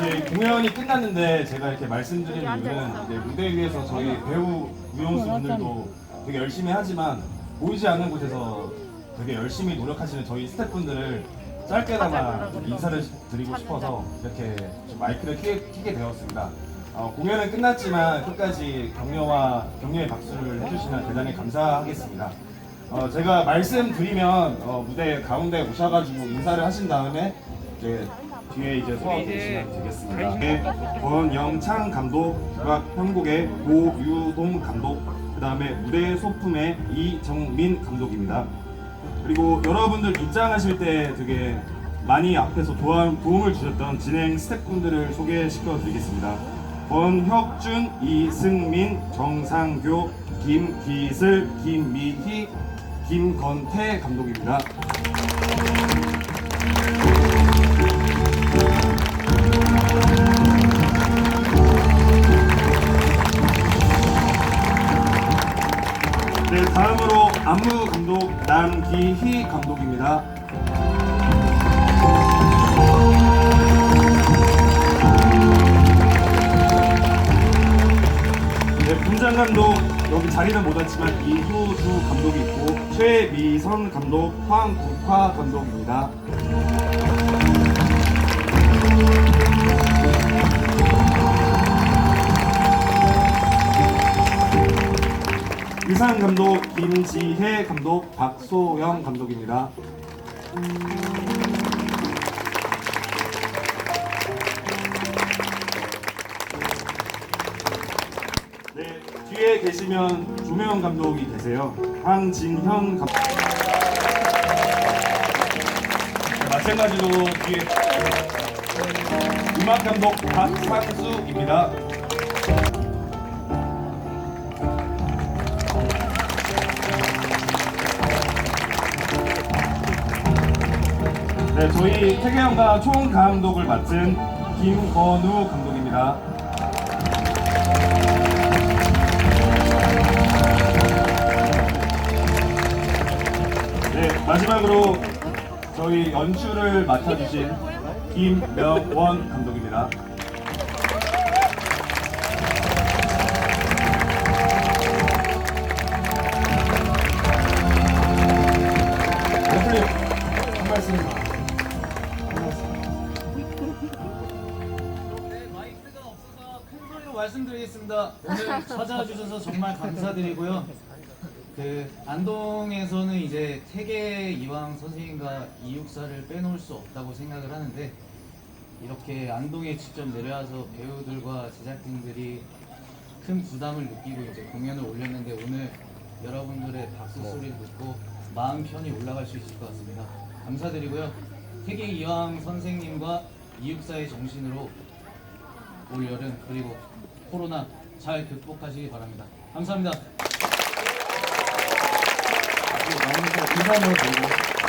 네, 공연이 끝났는데 제가 이렇게 말씀드리는 이유는 이제 무대 위에서 저희 배우 우영수 분들도 되게 열심히 하지만 보이지 않는 곳에서 되게 열심히 노력하시는 저희 스태프분들을 짧게나마 좀 인사를 드리고 싶어서 이렇게 좀 마이크를 키, 키게 되었습니다. 어, 공연은 끝났지만 끝까지 격려와 격려의 박수를 해주시면 대단히 감사하겠습니다. 어, 제가 말씀드리면 어, 무대 가운데 오셔가지고 인사를 하신 다음에 이제 뒤에 이제 소화 보시면 되겠습니다. 네, 권영창 감독, 국악 편곡의 고유동 감독, 그 다음에 무대 소품의 이정민 감독입니다. 그리고 여러분들 입장하실 때 되게 많이 앞에서 도움, 도움을 주셨던 진행 스태프분들을 소개시켜 드리겠습니다. 권혁준, 이승민, 정상교, 김기슬, 김미희, 김건태 감독입니다. 네, 다음으로 안무 감독 남기희 감독입니다. 네, 분장 감독 여기 자리는 못 왔지만 이후주 감독이 있고 최미선 감독, 황국화 감독입니다. 의상 감독 김지혜 감독, 박소영 감독입니다. 뒤에 계시면 조명현 감독이 계세요. 황진현 감독. 네, 마찬가지로 뒤에 음악 감독 박상수입니다. 네, 저희 태계영가 총 감독을 맡은 김건우 감독입니다. 마지막으로 저희 연출을 맡아주신 김명원 감독입니다. 네, 말씀드리겠습니다. 오늘 찾아주셔서 정말 감사드리고요. 그 안동에서는 이제 태계 이왕 선생님과 이육사를 빼놓을 수 없다고 생각을 하는데 이렇게 안동에 직접 내려와서 배우들과 제작진들이 큰 부담을 느끼고 이제 공연을 올렸는데 오늘 여러분들의 박수 소리를 듣고 마음 편히 올라갈 수 있을 것 같습니다. 감사드리고요. 태계 이왕 선생님과 이육사의 정신으로 올 여름 그리고 코로나 잘 극복하시기 바랍니다. 감사합니다. 인사 한번 드리고